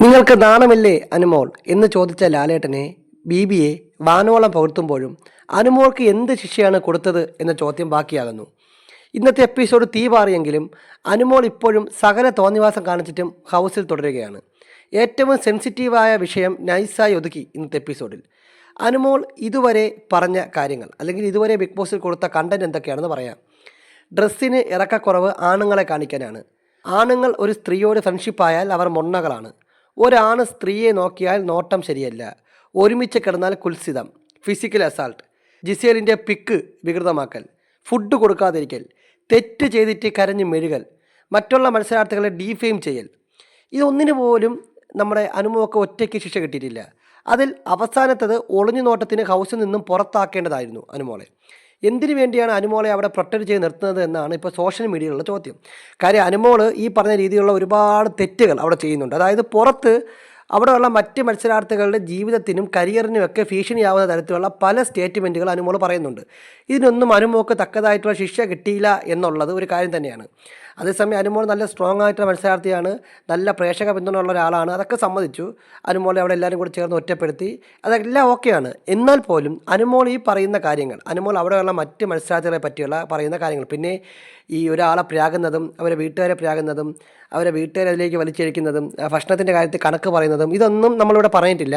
നിങ്ങൾക്ക് നാണമില്ലേ അനുമോൾ? എന്ന് ചോദിച്ച ലാലേട്ടനെ ബീബിയെ വാനോളം പകർത്തുമ്പോഴും അനുമോൾക്ക് എന്ത് ശിക്ഷയാണ് കൊടുത്തത് എന്ന ചോദ്യം ബാക്കിയാകുന്നു. ഇന്നത്തെ എപ്പിസോഡ് തീ പാറിയെങ്കിലും അനുമോൾ ഇപ്പോഴും സകല തോന്നിവാസം കാണിച്ചിട്ടും ഹൗസിൽ തുടരുകയാണ്. ഏറ്റവും സെൻസിറ്റീവായ വിഷയം നൈസായി ഒതുക്കി ഇന്നത്തെ എപ്പിസോഡിൽ അനുമോൾ ഇതുവരെ പറഞ്ഞ കാര്യങ്ങൾ അല്ലെങ്കിൽ ഇതുവരെ ബിഗ് ബോസിൽ കൊടുത്ത കണ്ടന്റ് എന്തൊക്കെയാണെന്ന് പറയാം. ഡ്രസ്സിന് ഇറക്കക്കുറവ് ആണുങ്ങളെ കാണിക്കാനാണ്. ആണുങ്ങൾ ഒരു സ്ത്രീയോട് ഫ്രണ്ട്ഷിപ്പായാൽ അവർ മൊണ്ണകളാണ്. ഒരാണ് സ്ത്രീയെ നോക്കിയാൽ നോട്ടം ശരിയല്ല. ഒരുമിച്ച് കിടന്നാൽ കുൽസിതം. ഫിസിക്കൽ അസാൾട്ട് ജിസേലിന്റെ പിക്ക് വികൃതമാക്കൽ. ഫുഡ് കൊടുക്കാതിരിക്കൽ. തെറ്റ് ചെയ്തിട്ട് കരഞ്ഞ് മെഴുകൽ. മറ്റുള്ള മത്സരാർത്ഥികളെ ഡീഫെയിം ചെയ്യൽ. ഇതൊന്നിനു പോലും നമ്മുടെ അനുമൊക്കെ ഒറ്റയ്ക്ക് ശിക്ഷ കിട്ടിയിട്ടില്ല. അതിൽ അവസാനത്തത് ഒളിഞ്ഞു നോട്ടത്തിന് ഹൗസിൽ നിന്നും പുറത്താക്കേണ്ടതായിരുന്നു അനുമോളെ. എന്തിനു വേണ്ടിയാണ് അനുമോളെ അവിടെ പ്രൊട്ടക്ട് ചെയ്ത് നിർത്തുന്നത് എന്നാണ് ഇപ്പോൾ സോഷ്യൽ മീഡിയയിലുള്ള ചോദ്യം. കാര്യം അനുമോൾ ഈ പറഞ്ഞ രീതിയിലുള്ള ഒരുപാട് തെറ്റുകൾ അവിടെ ചെയ്യുന്നുണ്ട്. അതായത് പുറത്ത് അവിടെയുള്ള മറ്റ് മത്സരാർത്ഥികളുടെ ജീവിതത്തിനും കരിയറിനുമൊക്കെ ഭീഷണിയാവുന്ന തരത്തിലുള്ള പല സ്റ്റേറ്റ്മെന്റുകൾ അനുമോൾ പറയുന്നുണ്ട്. ഇതിനൊന്നും അനുമോക്ക് തക്കതായിട്ടുള്ള ശിക്ഷ കിട്ടിയില്ല എന്നുള്ളത് ഒരു കാര്യം തന്നെയാണ്. അതേസമയം അനുമോൾ നല്ല സ്ട്രോങ് ആയിട്ടുള്ള മത്സരാർത്ഥിയാണ് നല്ല പ്രേക്ഷക പിന്തുണയുള്ള ഒരാളാണ്. അതൊക്കെ സമ്മതിച്ചു. അനുമോളെ അവിടെ എല്ലാവരും കൂടി ചേർന്ന് ഒറ്റപ്പെടുത്തി. അതെല്ലാം ഓക്കെയാണ് എന്നാൽ പോലും അനുമോൾ ഈ പറയുന്ന കാര്യങ്ങൾ അനുമോൾ അവിടെയുള്ള മറ്റ് മത്സരാർത്ഥികളെ പറ്റിയുള്ള പറയുന്ന കാര്യങ്ങൾ പിന്നെ ഈ ഒരാളെ പ്രാകുന്നതും അവരെ വീട്ടുകാരെ പ്രാകുന്നതും അവരെ വീട്ടുകാരെ അതിലേക്ക് വലിച്ചിരിക്കുന്നതും ഭക്ഷണത്തിന്റെ കാര്യത്തിൽ കണക്ക് പറയുന്നതും ഇതൊന്നും നമ്മളിവിടെ പറഞ്ഞിട്ടില്ല.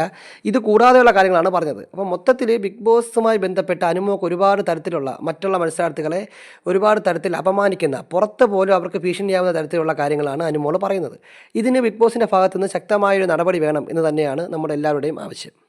ഇത് കൂടാതെയുള്ള കാര്യങ്ങളാണ് പറഞ്ഞത്. അപ്പോൾ മൊത്തത്തിൽ ബിഗ് ബോസുമായി ബന്ധപ്പെട്ട അനുമോക്ക് ഒരുപാട് തരത്തിലുള്ള മറ്റുള്ള മത്സരാർത്ഥികളെ ഒരുപാട് തരത്തിൽ അപമാനിക്കുന്ന പുറത്ത് പോലും അവർക്ക് ഭീഷണിയാവുന്ന തരത്തിലുള്ള കാര്യങ്ങളാണ് അനുമോൾ പറയുന്നത്. ഇതിന് ബിഗ് ബോസിന്റെ ഭാഗത്തുനിന്ന് ശക്തമായൊരു നടപടി വേണം എന്ന് തന്നെയാണ് നമ്മുടെ എല്ലാവരുടെയും ആവശ്യം.